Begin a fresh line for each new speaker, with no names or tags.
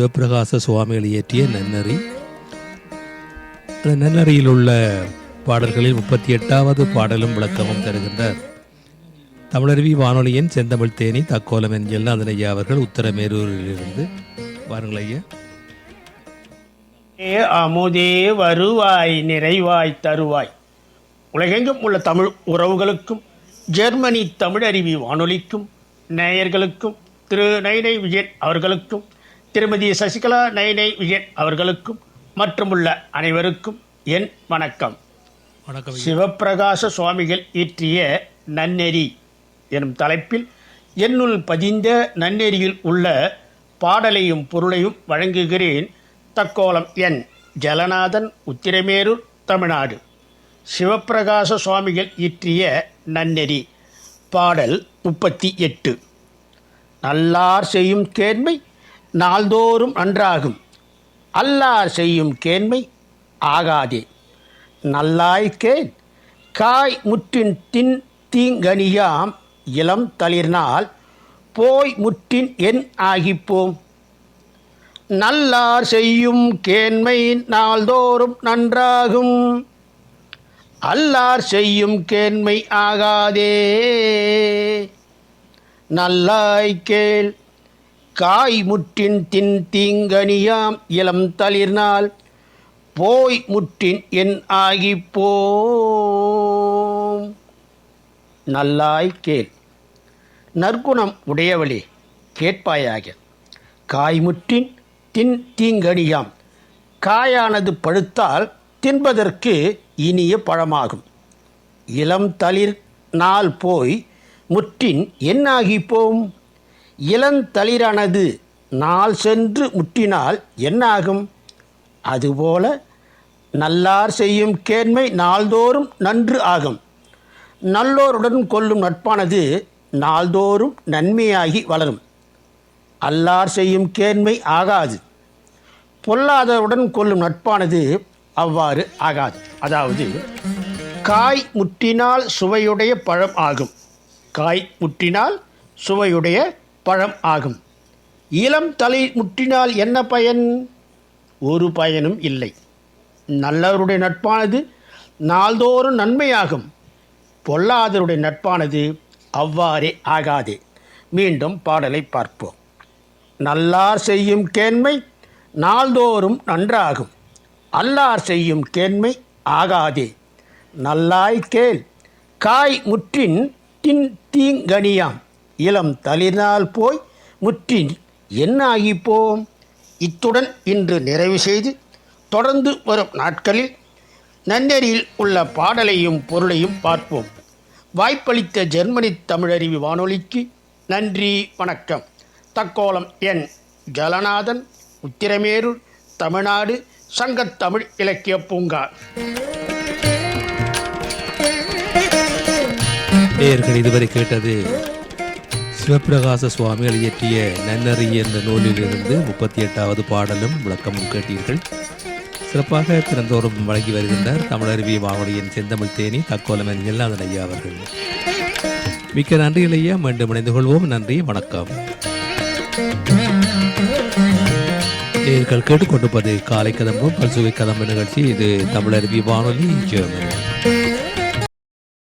சிவபிரகாச சுவாமிகள் இயற்றிய நன்னறி. அந்த நன்னறியில் உள்ள பாடல்களில் முப்பத்தி எட்டாவது பாடலும் விளக்கமும் தருகின்றார். தமிழருவி வானொலியின் செந்தமிழ் தேனி தக்கோலம் என் அதனையா அவர்கள் உத்தரமேரூரிலிருந்து வாருங்கள் ஐயா.
அமுதே வருவாய் நிறைவாய் தருவாய். உலகெங்கும் உள்ள தமிழ் உறவுகளுக்கும் ஜெர்மனி தமிழருவி வானொலிக்கும் நேயர்களுக்கும் திரு நைனை விஜயன் அவர்களுக்கும் திருமதி சசிகலா நைனை விஜயன் அவர்களுக்கும் மற்றும் உள்ள அனைவருக்கும் என் வணக்கம்.
வணக்கம்.
சிவப்பிரகாச சுவாமிகள் இயற்றிய நன்னெறி எனும் தலைப்பில் என்னுள் பதிந்த நன்னெறியில் உள்ள பாடலையும் பொருளையும் வழங்குகிறேன் தக்கோலம் என் ஜலநாதன் உத்திரமேரூர் தமிழ்நாடு. சிவப்பிரகாச சுவாமிகள் இயற்றிய நன்னெறி. பாடல் முப்பத்தி எட்டு. நல்லார் செய்யும் கேண்மை நாள்தோறும் நன்றாகும். அல்லார் செய்யும் கேண்மை ஆகாதே. நல்லாய்க்கேன் காய் முற்றின் தின் தீங்கனியாம் இளம் தளிர்னால் போய் முற்றின் என் ஆகிப்போம். நல்லார் செய்யும் கேண்மை நாள்தோறும் நன்றாகும். அல்லார் செய்யும் கேண்மை ஆகாதே. நல்லாய்க்கேள் காய் முற்றின் தின் தீங்கனியாம் இளம் தளிர்னால் போய் முற்றின் என் ஆகிப்போம். நல்லாய் கேள். நற்குணம் உடையவளே கேட்பாயாக. காய்முற்றின் தின் தீங்கனியாம். காயானது பழுத்தால் தின்பதற்கு இனிய பழமாகும். இளம் தளிர் நாள் போய் முற்றின் என்னாகிப்போம் இளந்தளிரானது நாள் சென்று முற்றினால் என்னாகும்? அதுபோல நல்லார் செய்யும் கேண்மை நாள்தோறும் நன்று ஆகும். நல்லோருடன் கொள்ளும் நட்பானது நாள்தோறும் நன்மையாகி வளரும். அல்லார் செய்யும் கேண்மை ஆகாது. பொல்லாதவருடன் கொள்ளும் நட்பானது அவ்வாறு ஆகாது. அதாவது காய் முற்றினால் சுவையுடைய பழம் ஆகும். காய் முற்றினால் சுவையுடைய பழம் ஆகும். இளம் தலை முற்றினால் என்ன பயன்? ஒரு பயனும் இல்லை. நல்லவருடைய நட்பானது நாள்தோறும் நன்மையாகும். பொல்லாதவருடைய நட்பானது அவ்வாறே ஆகாதே. மீண்டும் பாடலை பார்ப்போம். நல்லார் செய்யும் கேண்மை நாள்தோறும் நன்றாகும். அல்லார் செய்யும் கேண்மை ஆகாதே. நல்லாய் கேள். காய் முற்றின் தின் தீங்கனியாம். இளம் தளிர்னால் போய் முற்றில் என்ன ஆகிப்போம் இத்துடன் இன்று நிறைவு செய்து தொடர்ந்து வரும் நாட்களில் நன்னெறியில் உள்ள பாடலையும் பொருளையும் பார்ப்போம். வாய்ப்பளித்த ஜெர்மனி தமிழறிவி வானொலிக்கு நன்றி வணக்கம். தக்கோலம் என் ஜலநாதன் உத்திரமேரூர் தமிழ்நாடு சங்கத்தமிழ் இலக்கிய பூங்கா.
நேர்கள் இதுவரை கேட்டது சிவபிரகாச சுவாமிகள் இயற்றிய நன்னறி என்ற நூலிலிருந்து முப்பத்தி எட்டாவது பாடலும் விளக்கமும் கேட்டீர்கள். சிறப்பாக திறந்தோறும் வழங்கி வருகின்றார் தமிழருவி வானொலியின் செந்தமிழ் தேனி தக்கோலம் என் எல்லாதன் ஐயா அவர்கள். மிக்க நன்றிகள் ஐயா. மீண்டும் இணைந்து கொள்வோம். நன்றி. வணக்கம். நீங்கள் கேட்டுக்கொண்டிருப்பது காலை கதம்பும். பல்சுவை கதம்பு நிகழ்ச்சி. இது தமிழருவி வானொலி ஜெர்மனி.